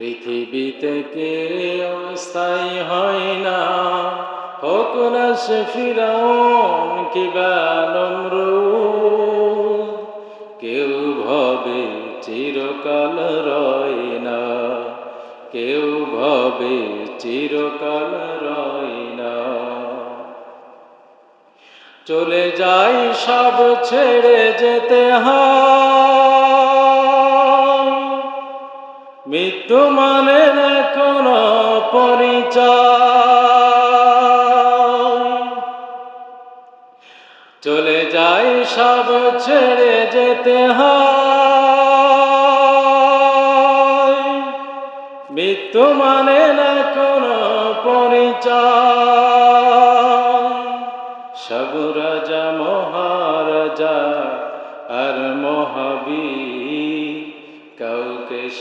পৃথিবীতে কে স্থায়ী হয় না? হোক না সে ফিরাউন নমরুদ কেউ ভবে চিরকাল রয় না। কেউ ভবে চিরকাল রয় না। চলে যাই সব ছেড়ে যেতে হয়। মানে না কোনো পরিচয়। চলে যাই সব ছেড়ে যেতে হয়। মৃত্যু মানে না কোনো পরিচয়। সব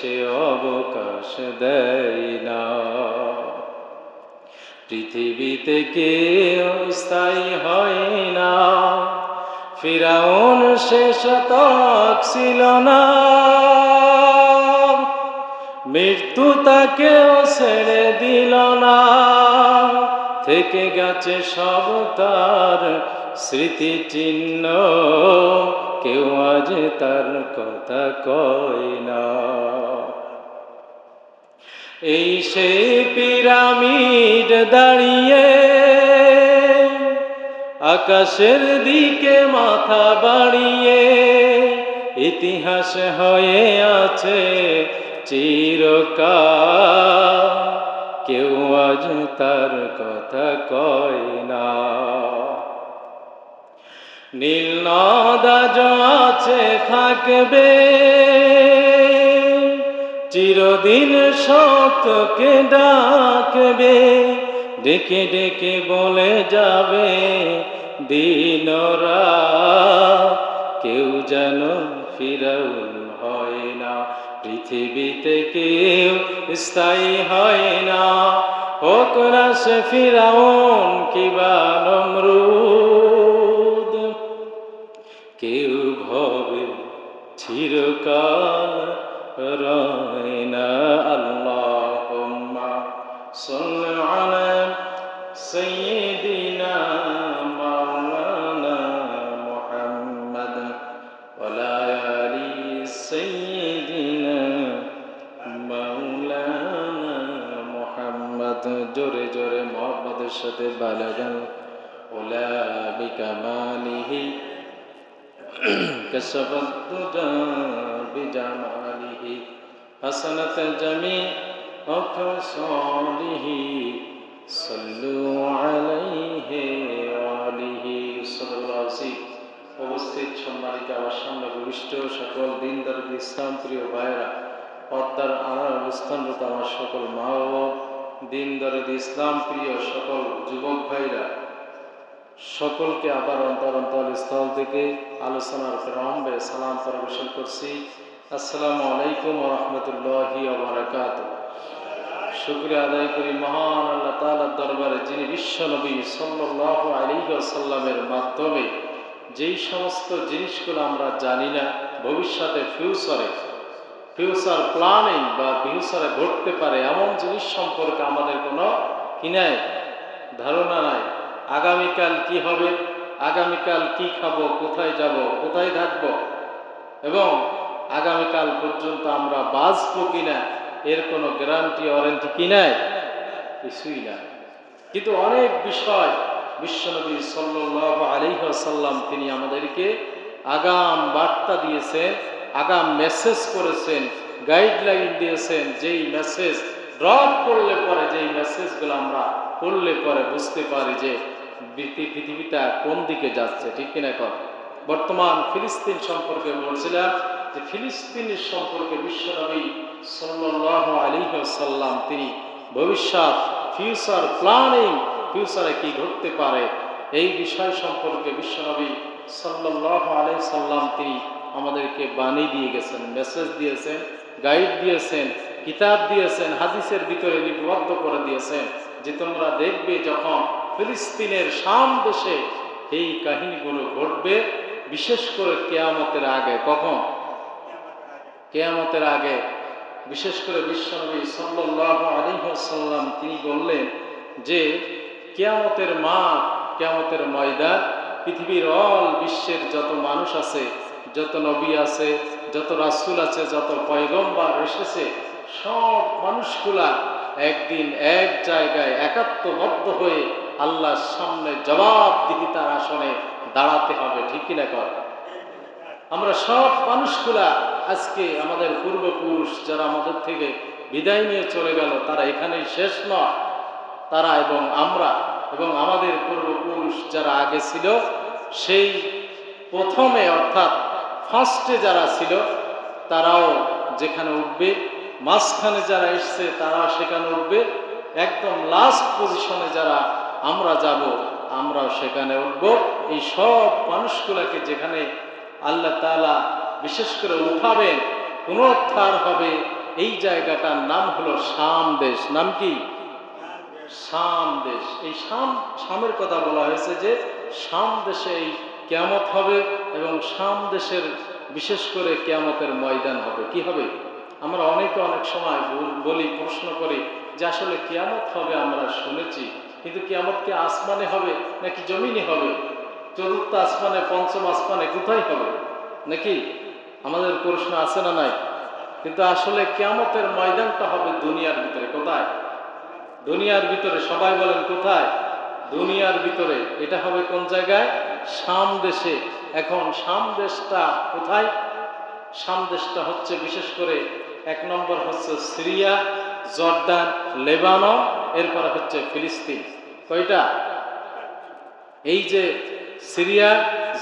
সে অবকাশ দেয় না। পৃথিবীতে কেউ স্থায়ী হয় না। ফিরাউন শেষ তক ছিল না। মৃত্যু তাকেও ছেড়ে দিল না। থেকে গেছে সব তার স্মৃতি চিহ্ন কেউ আজ তার কথা কয় না। এই সে পিরামিড দাঁড়িয়ে আকাশের দিকে মাথা বাড়িয়ে, ইতিহাস হয়ে আছে চিরকাল। কেউ আজ তার কথা কয় না। নীল নদাজ আছে, থাকবে। চিরদিন সতকে ডাকবে। ডেকে ডেকে বলে যাবে দিনরা কেউ যেন ফিরাউন হয় না। পৃথিবীতে কেউ স্থায়ী হয় না। হোক না সে ফিরাউন কিবা নমরুদ। رأينا اللهم صل على سيدنا مولانا محمد ولا آل سيدنا مولانا محمد جري جري محمد الشتي بلغا ولا بكماله كشف الدجى بجماله حسنت جميع خصاله صلوا عليه وآله صلى الله عليه উপস্থিত সম্মানিত আমার সামনে ভূমিষ্ঠ সকল দিনদার ইসলাম প্রিয় ভাইরা পদ্মার আনার অবস্থানরত আমার সকল মা বাবা দিন দরদ ইসলাম প্রিয় সকল যুবক ভাইরা সকলকে আবার অন্তর অন্তর স্থল থেকে আলোচনার প্রারম্ভে সালাম পরিবেশন করছি। আসসালামু আলাইকুম রহমতুল্লাহি বারাকাত শুক্রিয়া আদায় করি মহান আল্লাহ তালার দরবারে যিনি বিশ্ব নবী সাল্লাহ আলিহাসাল্লামের মাধ্যমে যেই সমস্ত জিনিসগুলো আমরা জানি না, ভবিষ্যতে ফিউচারে ফিউচার প্ল্যানিং বা ফিউচারে ঘটতে পারে এমন জিনিস সম্পর্কে আমাদের কোনো কি নাই ধারণা নাই। আগামীকাল কি হবে? আগামীকাল কি খাব? কোথায় যাব? কোথায় থাকব? এবং আগামীকাল পর্যন্ত আমরা বাঁচবো কিনা এর কোনো গ্যারান্টি ওয়ারেন্টি কি নাই? কিছুই নাই। কিন্তু অনেক বিষয় বিশ্বনবী সাল্লাহ আলিহাসাল্লাম তিনি আমাদেরকে আগাম বার্তা দিয়েছেন, আগাম মেসেজ করেছেন গাইডলাইন দিয়েছেন, যেই মেসেজ ড্রপ করলে পরে, যেই মেসেজগুলো আমরা পড়লে পরে বুঝতে পারি যে পৃথিবীটা কোন দিকে যাচ্ছে, ঠিক কিনা কর বর্তমান ফিলিস্তিন সম্পর্কে বলছিলাম যে ফিলিস্তিনের সম্পর্কে বিশ্বনবী সাল্লাহ আলী সাল্লাম তিনি ভবিষ্যৎ ফিউচার প্ল্যানিং ফিউচারে কি ঘটতে পারে, এই বিষয় সম্পর্কে বিশ্বনবী সাল্লাহ আলী সাল্লাম তিনি আমাদেরকে বাণী দিয়ে গেছেন মেসেজ দিয়েছেন গাইড দিয়েছেন, কিতাব দিয়েছেন, হাদিসের ভিতরে লিপিবদ্ধ করে দিয়েছেন, যে তোমরা দেখবে যখন ফিলিস্তিনের শাম দেশে এই কাহিনীগুলো ঘটবে, বিশেষ করে কেয়ামতের আগে। কখন? কেয়ামতের আগে। বিশেষ করে বিশ্বনবী সাল্লাল্লাহু আলাইহি ওয়াসাল্লাম তিনি বললেন যে, কেয়ামতের মাঠ, কেয়ামতের ময়দান, পৃথিবীর অল বিশ্বের যত মানুষ আছে, যত নবী আছে, যত রাসূল আছে, যত পয়গম্বর এসেছে, সব মানুষগুলা একদিন এক জায়গায় একাত্মবদ্ধ হয়ে আল্লাহর সামনে জবাবদিহিতার আসনে দাঁড়াতে হবে, ঠিক কিনা কর? আমরা সব মানুষগুলা আজকে আমাদের পূর্বপুরুষ যারা আমাদের থেকে বিদায় নিয়ে চলে গেল, তারা এখানেই শেষ নয়। তারা এবং আমরা এবং আমাদের পূর্বপুরুষ যারা আগে ছিল, সেই প্রথমে অর্থাৎ ফার্স্টে যারা ছিল, তারাও যেখানে উঠবে, মাঝখানে যারা এসছে, তারাও সেখানে উঠবে। একদম লাস্ট পজিশনে যারা আমরা যাব, আমরাও সেখানে উঠব। এই সব মানুষগুলোকে যেখানে আল্লাহ তাআলা বিশেষ করে উঠাবেন, পুনরুদ্ধার হবে। এই জায়গাটার নাম হলো শাম দেশ। নাম কি? শাম দেশ। এই শাম, শামের কথা বলা হয়েছে যে শাম দেশে এই কেয়ামত হবে এবং শাম দেশের বিশেষ করে কেয়ামতের ময়দান হবে। কি হবে? আমরা অনেকে অনেক সময় বলি প্রশ্ন করি যে আসলে কেয়ামত হবে আমরা শুনেছি। কিন্তু কেয়ামত কি আসমানে হবে নাকি জমিনে হবে? চতুর্থ আসমানে, পঞ্চম আসমানে কোথায় হবে? নাকি আমাদের প্রশ্ন আছে না নাই? কিন্তু আসলে কেয়ামতের ময়দানটা হবে দুনিয়ার ভিতরে। কোথায়? দুনিয়ার ভিতরে। সবাই বলেন, কোথায়? দুনিয়ার ভিতরে। এটা হবে কোন জায়গায়? শাম দেশে। এখন শাম দেশটা কোথায়? শাম দেশটা হচ্ছে, বিশেষ করে এক নম্বর হচ্ছে সিরিয়া জর্দান, লেবানন, এরপরে হচ্ছে ফিলিস্তিন। কয়টা? এই যে সিরিয়া,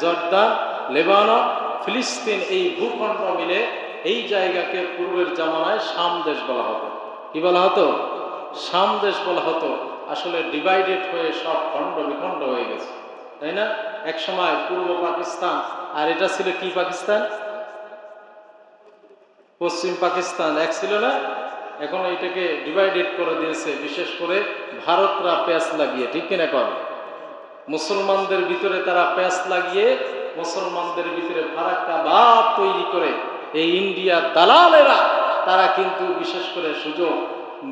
জর্দান, লেবানন, ফিলিস্তিন এই ভূখণ্ড মিলে এই জায়গাকে পূর্বের জামানায় শাম দেশ বলা হতো। কি বলা হতো? শাম দেশ বলা হতো। আসলে ডিভাইডেড হয়ে সব খণ্ড বিখণ্ড হয়ে গেছে। তাই না? এক সময় পূর্ব পাকিস্তান, আর এটা ছিল কি পাকিস্তান? পশ্চিম পাকিস্তান। এক ছিল না? এখন এইটাকে ডিভাইডেড করে দিয়েছে, বিশেষ করে ভারতরা প্যাঁচ লাগিয়ে, ঠিক কিনা কর মুসলমানদের ভিতরে তারা প্যাঁচ লাগিয়ে, মুসলমানদের ভিতরে ফারাক্কা বাদ তৈরি করে, এই ইন্ডিয়ার দালালেরা, তারা কিন্তু বিশেষ করে সুযোগ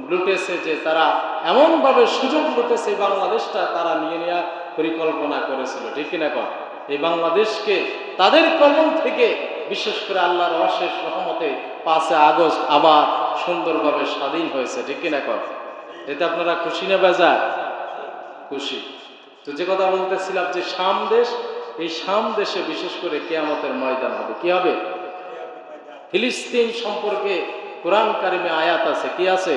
লুটেছে যে তারা এমনভাবে সুযোগ লুটেছে বাংলাদেশটা, তারা নিয়ে নেওয়ার পরিকল্পনা করেছিল, ঠিক কিনা কর এই বাংলাদেশকে তাদের কলম থেকে বিশেষ করে আল্লাহর অশেষ রহমতে পাঁচে আগস্ট আবার সুন্দরভাবে স্বাধীন হয়েছে, ঠিক কিনা কর এতে আপনারা খুশি না বেজার? খুশি। তো যে কথা বলতেছিলাম যে শাম দেশ, এই শাম দেশে বিশেষ করে কেয়ামতের ময়দান হবে। কি হবে? ফিলিস্তিন সম্পর্কে কোরআন কারিমে আয়াত আছে, কি আছে?